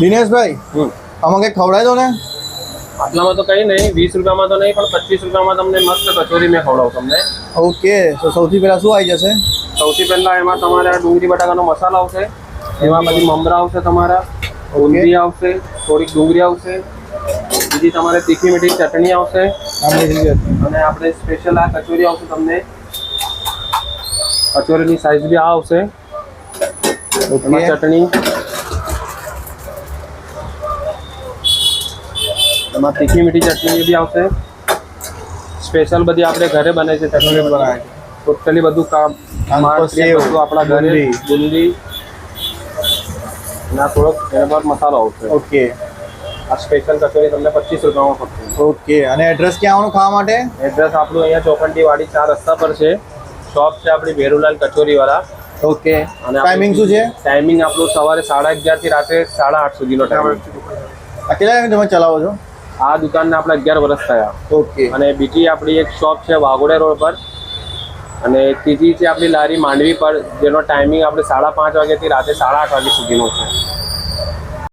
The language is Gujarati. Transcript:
દિનેશભાઈ કંઈક ખવડાવી દો ને? આટલામાં તો કંઈ નહીં વીસ રૂપિયામાં તો નહીં પણ પચીસ રૂપિયામાં તમને મસ્ત કચોરી મેં ખવડાવું તમને. ઓકે તો સૌથી પહેલાં શું આવી જશે? સૌથી પહેલા એમાં તમારે ડુંગળી બટાકાનો મસાલો આવશે એમાં પછી મમરા આવશે તમારા ઊંધી આવશે થોડીક ડુંગળી આવશે બીજી તમારે તીખી મીઠી ચટણી આવશે અને આપણે સ્પેશિયલ આ કચોરી આવશે તમને. કચોરીની સાઈઝ બી આ આવશે. ચટણી એમાં તીખી મીઠી ચટણી બી આવશે. સ્પેશિયલ બધી આપણે ઘરે બને છે ચટણી બનાવે ટોટલી બધું કામ બધું આપણા ઘરે બુંદી. ના થોડોક એના પર મસાલો આવશે. ઓકે. આ સ્પેશિયલ કચોરી તમને પચીસ રૂપિયામાં પડશે ઓકે. અને એડ્રેસ ક્યાં આવવાનું ખાવા માટે? એડ્રેસ આપણું અહીંયા ચોકંડી વાડી ચાર રસ્તા પર છે. શોપ છે આપણી ભેરુલાલ કચોરીવાળા. ઓકે. અને ટાઈમિંગ શું છે? ટાઈમિંગ આપણું સવારે સાડા અગિયારથી રાત્રે સાડા આઠ સુધીનો ટાઈમ કેટલા તમે ચલાવો છો? આ દુકાનને આપણે અગિયાર વર્ષ થયા. ઓકે અને બીજી આપણી એક શોપ છે વાઘોડે રોડ પર. અને ત્રીજી છે આપણી લારી માંડવી પર જેનો ટાઈમિંગ આપણે સાડા પાંચ વાગ્યાથી રાતે સાડા આઠ વાગ્યા સુધીનો છે.